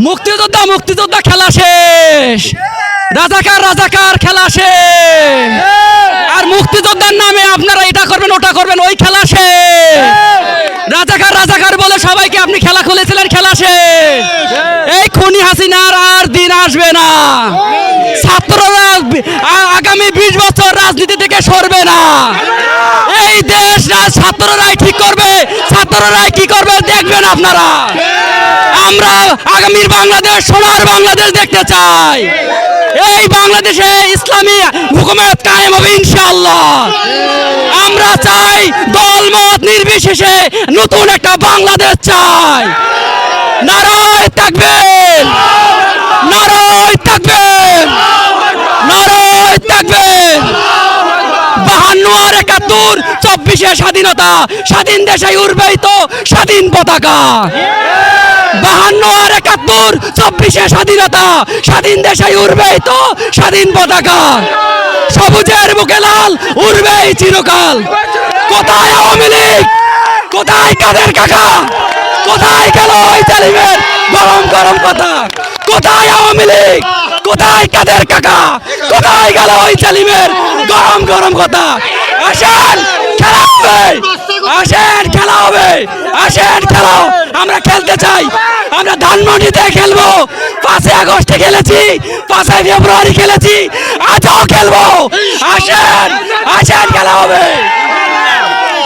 মুক্তিযোদ্ধা মুক্তিযোদ্ধা, খেলা শেষ। রাজাকার রাজাকার, খেলা শেষ। আর মুক্তিযোদ্ধার নামে আপনারা এটা করবেন, ওটা করবেন, ওই খেলা শেষ। রাজাকার রাজাকার বলে সবাইকে আপনি খেলা খুলেছিলেন, খেলা শেষ। এই খুনি হাসিনার আর দিন আসবে না। ছাত্ররা আগামী বিশ বছর রাজনীতি থেকে সরবে না। এই দেশ ছাত্ররাই ঠিক করবে, ছাত্ররাই কি করবে দেখবেন আপনারা। আমরা আগামীর বাংলাদেশ, সোনার বাংলাদেশ দেখতে চাই। এই বাংলাদেশে ইসলামী হুকুমত কায়েম হবে ইনশাআল্লাহ। আমরা চাই দলমত নির্বিশেষে নতুন একটা বাংলাদেশ চাই। নারায় থাকবেন নারায় থাকবেন নারায় থাকবেন বাহান্ন আর একাত্তর, চব্বিশে স্বাধীনতা, স্বাধীন দেশে উড়বেই তো স্বাধীন পতাকা। বাহান্ন আর একাত্তর চব্বিশে স্বাধীনতা। স্বাধীন দেশে উড়বেই তো স্বাধীন পতাকা। সবুজের বুকে লাল, উড়বেই চিরকাল। কোথায় আওয়ামী লীগ? কোথায় কাদের কাকা? কোথায় গেল ওই তালিমের গরম গরম কথা? কোথায় আওয়ামী লীগ? কোথায় কাদের কাকা? কোথায় গেল ওই তালিমের গরম গরম কথা? আসেন, খেলা হবে। আসেন, খেলা হবে। আসেন, খেলা আমরা খেলতে চাই। আমরা ধানমন্ডিতে খেলব। পাঁচই আগস্টে খেলেছি, পাঁচই ফেব্রুয়ারি খেলেছি, আজও খেলব। আসেন আসেন, খেলা হবে।